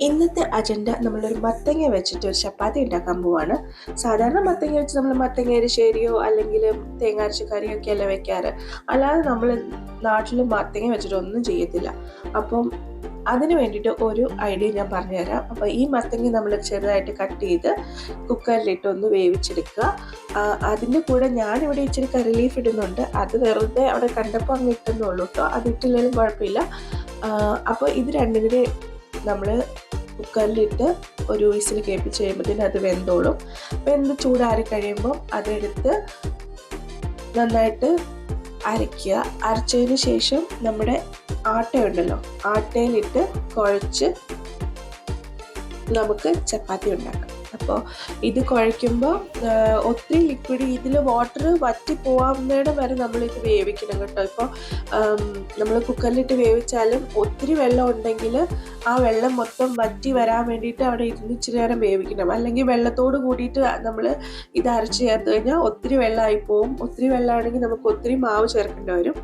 ഇന്നത്തെ അജണ്ട നമ്മളൊരു മത്തങ്ങ വെച്ചിട്ട് ഒരു ചപ്പാത്തി ഉണ്ടാക്കാൻ പോവാണ്. സാധാരണ മത്തങ്ങ വെച്ച് നമ്മൾ മത്തങ്ങ എരിശ്ശേരിയോ അല്ലെങ്കിൽ തേങ്ങാരച്ച കറിയോ ഒക്കെ അല്ലേ വെക്കാറ്? അല്ലാതെ നമ്മൾ നാട്ടിൽ മത്തങ്ങ വെച്ചിട്ട് ഒന്നും ചെയ്യത്തില്ല. അപ്പം അതിന് വേണ്ടിയിട്ട് ഒരു ഐഡിയ ഞാൻ പറഞ്ഞുതരാം. അപ്പോൾ ഈ മത്തങ്ങ നമ്മൾ ചെറുതായിട്ട് കട്ട് ചെയ്ത് കുക്കറിലിട്ട് ഒന്ന് വേവിച്ചെടുക്കുക. അതിന്റെ കൂടെ ഞാനിവിടെ ഇച്ചിരി കറി ലീഫ് ഇടുന്നുണ്ട്. അത് വെറുതെ അവിടെ കണ്ടപ്പോൾ അങ്ങ് ഇട്ടെന്നുള്ളൂ കേട്ടോ അത് ഇട്ടില്ലെങ്കിലും കുഴപ്പമില്ല. അപ്പോൾ ഇത് രണ്ടും കൂടി നമ്മൾ കുക്കറിലിട്ട് ഒരു വിസിൽ കേൾപ്പിച്ച് കഴിയുമ്പോഴത്തേന് അത് വെന്തോളും. വെന്ത് ചൂടാറി കഴിയുമ്പോൾ അതെടുത്ത് നന്നായിട്ട് അരയ്ക്കുക. അരച്ചതിന് ശേഷം നമ്മുടെ ആട്ടയുണ്ടല്ലോ ആട്ടയിലിട്ട് കുഴച്ച് നമുക്ക് ചപ്പാത്തി ഉണ്ടാക്കാം. അപ്പോൾ ഇത് കുഴയ്ക്കുമ്പോൾ ഒത്തിരി ലിക്വിഡ് ഇതിൽ വാട്ടർ വറ്റി പോവാവുന്നിടം വരെ നമ്മളിത് വേവിക്കണം കേട്ടോ. ഇപ്പോൾ നമ്മൾ കുക്കറിലിട്ട് വേവിച്ചാലും ഒത്തിരി വെള്ളം ഉണ്ടെങ്കിൽ ആ വെള്ളം മൊത്തം വറ്റി വരാൻ വേണ്ടിയിട്ട് അവിടെ ഇരുന്ന് ഇച്ചിരി നേരം വേവിക്കണം. അല്ലെങ്കിൽ വെള്ളത്തോട് കൂടിയിട്ട് നമ്മൾ ഇത് അരച്ച് ചേർത്ത് കഴിഞ്ഞാൽ ഒത്തിരി വെള്ളമായി പോവും. ഒത്തിരി വെള്ളമാണെങ്കിൽ നമുക്ക് ഒത്തിരി മാവ് ചേർക്കേണ്ടി വരും.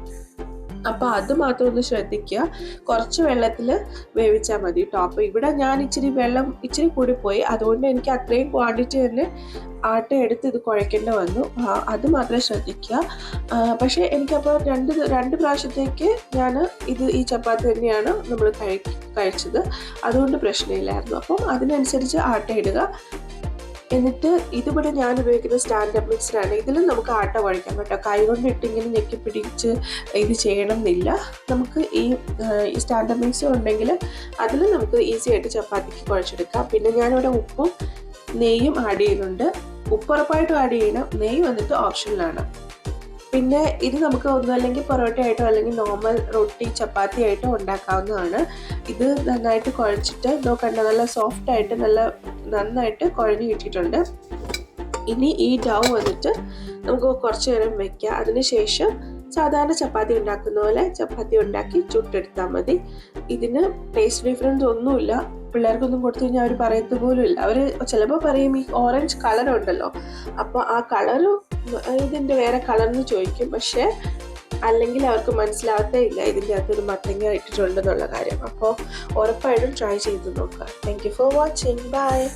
അപ്പോൾ അത് മാത്രം ഒന്ന് ശ്രദ്ധിക്കുക. കുറച്ച് വെള്ളത്തിൽ വേവിച്ചാൽ മതി കേട്ടോ അപ്പോൾ ഇവിടെ ഞാൻ ഇച്ചിരി വെള്ളം ഇച്ചിരി കൂടി പോയി. അതുകൊണ്ട് എനിക്ക് അത്രയും ക്വാണ്ടിറ്റി തന്നെ ആട്ട എടുത്ത് ഇത് കുഴക്കേണ്ടി വന്നു. അത് മാത്രമേ ശ്രദ്ധിക്കുക. പക്ഷേ എനിക്കപ്പോൾ രണ്ട് രണ്ട് പ്രാവശ്യത്തേക്ക് ഞാൻ ഇത് ഈ ചപ്പാത്തി തന്നെയാണ് നമ്മൾ കഴി കഴിച്ചത്. അതുകൊണ്ട് പ്രശ്നമില്ലായിരുന്നു. അപ്പം അതിനനുസരിച്ച് ആട്ട ഇടുക. എന്നിട്ട് ഇതിവിടെ ഞാൻ ഉപയോഗിക്കുന്ന സ്റ്റാൻഡപ്പ് മിക്സറാണ് ഇതിലും നമുക്ക് ആട്ട കുഴക്കാം കേട്ടോ കൈകൊണ്ട് ഇട്ട് ഇട്ടിങ്ങനെ ഞെക്കി പിടിച്ച് ഇത് ചെയ്യണം എന്നില്ല നമുക്ക് ഈ സ്റ്റാൻഡപ്പ് മിക്സർ ഉണ്ടെങ്കിൽ അതിൽ നമുക്ക് ഈസി ആയിട്ട് ചപ്പാത്തിക്ക് കുഴച്ചെടുക്കാം. പിന്നെ ഞാനിവിടെ ഉപ്പും നെയ്യും ആഡ് ചെയ്യുന്നുണ്ട്. ഉപ്പുറപ്പായിട്ടും ആഡ് ചെയ്യണം. നെയ്യ് വന്നിട്ട് ഓപ്ഷനിലാണ് പിന്നെ ഇത് നമുക്ക് ഒന്നും അല്ലെങ്കിൽ പൊറോട്ട ആയിട്ടോ അല്ലെങ്കിൽ നോർമൽ റൊട്ടി ചപ്പാത്തി ആയിട്ടോ ഉണ്ടാക്കാവുന്നതാണ്. ഇത് നന്നായിട്ട് കുഴച്ചിട്ട് നോക്കണ്ട നല്ല സോഫ്റ്റ് ആയിട്ട് നല്ല നന്നായിട്ട് കുഴഞ്ഞു കിട്ടിയിട്ടുണ്ട്. ഇനി ഈ ഡൗ വന്നിട്ട് നമുക്ക് കുറച്ച് നേരം വെക്കാം. അതിനുശേഷം സാധാരണ ചപ്പാത്തി ഉണ്ടാക്കുന്ന പോലെ ചപ്പാത്തി ഉണ്ടാക്കി ചുട്ടെടുത്താൽ മതി. ഇതിന് ടേസ്റ്റ് ഡിഫറൻസ് ഒന്നുമില്ല. പിള്ളേർക്കൊന്നും കൊടുത്തു കഴിഞ്ഞാൽ അവർ പറയത്ത പോലും ഇല്ല അവർ ചിലപ്പോൾ പറയും ഈ ഓറഞ്ച് കളർ ഉണ്ടല്ലോ. അപ്പോൾ ആ കളർ ഇതിന്റെ വേറെ കളർന്ന് ചോദിക്കും. പക്ഷേ അല്ലെങ്കിൽ അവർക്ക് മനസ്സിലാകത്തേ ഇല്ല. ഇതിന്റെ അകത്തൊരു മത്തങ്ങ ഇട്ടിട്ടുണ്ടെന്നുള്ള കാര്യം. അപ്പോൾ ഉറപ്പായിട്ടും ട്രൈ ചെയ്ത് നോക്കുക. Thank you for watching bye